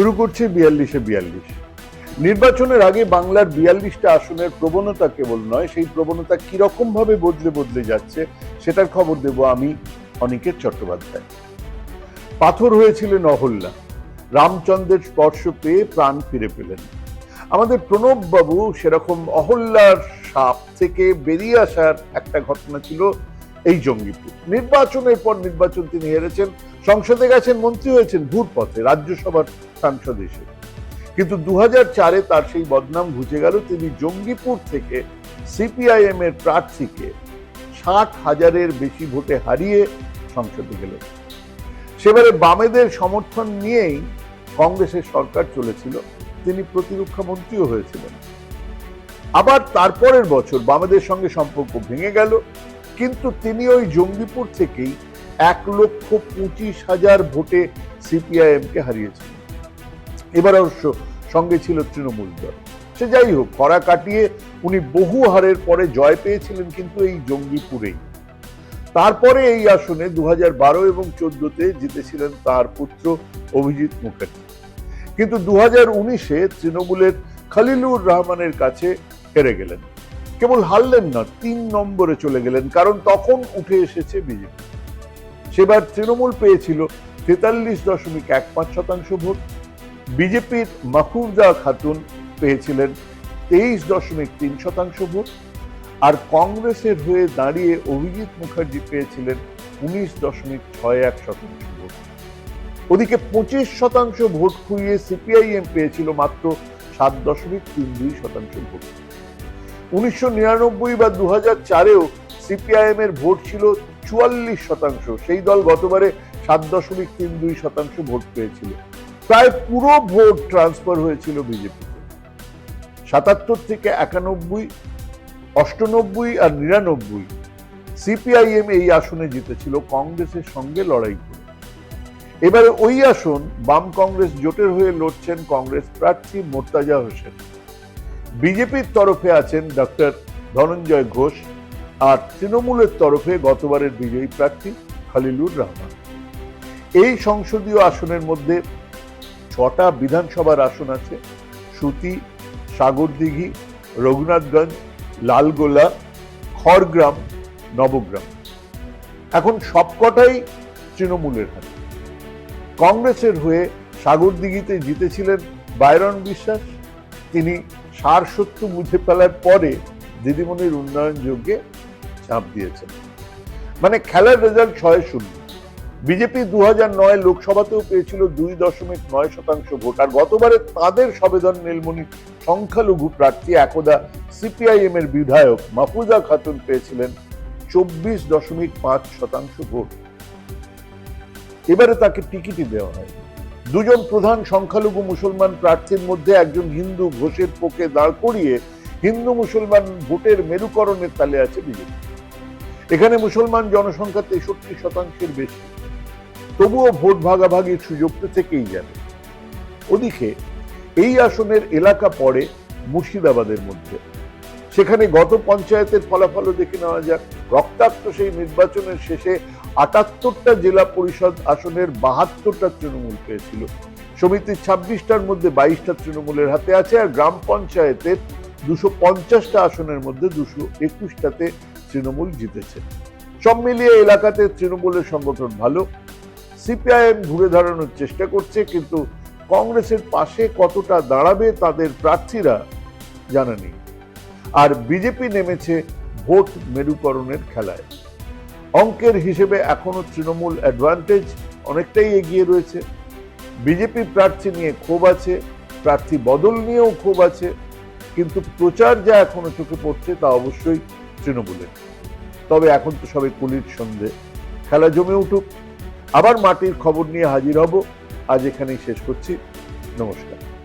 শুরু করছে বিয়াল্লিশে বিয়াল্লিশ। নির্বাচনের আগে বাংলার বিয়াল্লিশটা আসনের প্রবণতা কেবল নয়, সেই প্রবণতা কীরকম ভাবে বদলে বদলে যাচ্ছে সেটার খবর দেব আমি অনিকেত চট্টোপাধ্যায়। পাথর হয়েছিলেন অহল্যা, রামচন্দ্রের স্পর্শ পেয়ে প্রাণ ফিরে পেলেন। আমাদের প্রণব বাবু সেরকম অহল্যার সাপ থেকে বেরিয়ে আসার একটা ঘটনা ছিল এই জঙ্গিপুর। নির্বাচনের পর নির্বাচন তিনি হেরেছেন, সংসদে গেছেন, মন্ত্রী হয়েছেন ভূর পথে রাজ্যসভার সাংসদ হিসেবে। কিন্তু দু চারে তার সেই বদনাম ঘুচে গেল, তিনি জঙ্গিপুর থেকে সিপিআইএম এর প্রার্থীকে ষাট হাজারের বেশি ভোটে হারিয়ে সংসদে গেলেন। সেবারে বামেদের সমর্থন নিয়েই কংগ্রেসের সরকার চলেছিল, তিনি প্রতিরক্ষা মন্ত্রীও হয়েছিলেন। আবার তারপরের বছর বামেদের সঙ্গে সম্পর্ক ভেঙে গেল কিন্তু তিনি ওই জঙ্গিপুর থেকেই এক লক্ষ পঁচিশ হাজার ভোটে সিপিআইএম কে হারিয়েছিলেন এবার অবশ্য সঙ্গে ছিল তৃণমূল দল। সে যাই হোক খরা কাটিয়ে উনি বহু হারের পরে জয় পেয়েছিলেন কিন্তু এই জঙ্গিপুরেই। তারপরে এই আসনে দু বারো এবং চোদ্দতে জিতেছিলেন তার পুত্র অভিজিৎ মুখার্জি। কিন্তু দু হাজার উনিশে তৃণমূলের খালিলুর রহমানের কাছে হেরে গেলেন। কেবল হারলেন না, তিন নম্বরে চলে গেলেন, কারণ তখন উঠে এসেছে বিজেপি। সেবার তৃণমূল পেয়েছিল তেতাল্লিশ দশমিক এক পাঁচ শতাংশ ভোট। বিজেপির মাহফুজা খাতুন পেয়েছিলেন তেইশ দশমিক তিন শতাংশ ভোট। আর কংগ্রেসের হয়ে দাঁড়িয়ে অভিজিৎ মুখার্জি পেয়েছিলেন উনিশ দশমিক ছয় এক শতাংশ ভোট। ওদিকে পঁচিশ শতাংশ ভোট খুইয়ে সিপিআইএম পেয়েছিল মাত্র সাত দশমিক তিন দুই শতাংশ ভোট। উনিশশো নিরানব্বই বা দু হাজার চারেও সিপিআইএম এর ভোট ছিল চুয়াল্লিশ শতাংশ। সেই দল গতবারে সাত দশমিক তিন দুই শতাংশ ভোট পেয়েছিল। প্রায় পুরো ভোট ট্রান্সফার হয়েছিল বিজেপিতে। সাতাত্তর থেকে একানব্বই, অষ্টানব্বই আর নিরানব্বই সিপিআইএম এই আসনে জিতেছিল কংগ্রেসের সঙ্গে লড়াই করে। এবারে ওই আসন বাম কংগ্রেস জোটের হয়ে লড়ছেন কংগ্রেস প্রার্থী মোর্তাজা হোসেন। বিজেপির তরফে আছেন ডক্টর ধনঞ্জয় ঘোষ আর তৃণমূলের তরফে গতবারের বিজয়ী প্রার্থী খালিলুর রহমান। এই সংসদীয় আসনের মধ্যে ছটা বিধানসভার আসন আছে। সুতি, সাগরদিঘি, রঘুনাথগঞ্জ, লালগোলা, খড়গ্রাম, নবগ্রাম। এখন সবকটাই তৃণমূলের হাতে। কংগ্রেসের হয়ে সাগরদিঘিতে জিতেছিলেন বাইরন বিশ্বাস। তিনি সার সত্য বুঝে ফেলার পরে দিদিমণির উন্নয়ন যোগ্যে চাপ দিয়েছেন। মানে খেলার রেজাল্ট ছয় শূন্য। বিজেপি দু নয় লোকসভাতেও পেয়েছিল দুই দশমিক নয় শতাংশ ভোট, আর গতবারে তাদের সবেদন নীলমণি সংখ্যালঘু প্রার্থী, একদা সিপিআইএম এর বিধায়ক মাহফুজা খাতুন পেয়েছিলেন চব্বিশ দশমিক পাঁচ শতাংশ ভোট। এবারে তাকে টিকিটই দেওয়া হয় দুজন প্রধান সংখ্যালঘু মুসলমান প্রার্থীর মধ্যে একজন হিন্দু ঘোষের পোকে দাঁড় করিয়ে হিন্দু মুসলমান ভোটের মেরুকরণের তালে আছে বিজেপি। এখানে মুসলমান জনসংখ্যা তেষট্টি শতাংশের বেশি। তবুও ভোট ভাগাভাগির সুযোগ তো থেকেই যাবে। ওদিকে, এই আসনের এলাকা পড়ে মুর্শিদাবাদের মধ্যে। সেখানে গত পঞ্চায়েতের ফলাফলও দেখে নেওয়া যাক। রক্তাক্ত সেই নির্বাচনের শেষে আটাত্তরটা জেলা পরিষদ আসনের বাহাত্তরটা তৃণমূল পেয়েছিল। সমিতির ছাব্বিশটার মধ্যে বাইশটা তৃণমূলের হাতে আছে আর গ্রাম পঞ্চায়েতের দুশো পঞ্চাশটা আসনের মধ্যে দুশো একুশটাতে তৃণমূল জিতেছে। সব মিলিয়ে এলাকাতে তৃণমূলের সংগঠন ভালো। সিপিআইএম ঘুরে দাঁড়ানোর চেষ্টা করছে, কিন্তু কংগ্রেসের পাশে কতটা দাঁড়াবে তাদের প্রার্থীরা জানা নেই। আর বিজেপি নেমেছে ভোট মেরুকরণের খেলায়। অঙ্কের হিসেবে এখনও তৃণমূল অ্যাডভান্টেজ অনেকটাই এগিয়ে রয়েছে। বিজেপি প্রার্থী নিয়ে ক্ষোভ আছে, প্রার্থী বদল নিয়েও ক্ষোভ আছে, কিন্তু প্রচার যা এখনও চোখে পড়ছে তা অবশ্যই তৃণমূলের। তবে এখন তো সবে কুলির সন্ধে, খেলা জমে উঠুক। আবার মাটির খবর নিয়ে হাজির হব। আজ এখানেই শেষ করছি। নমস্কার।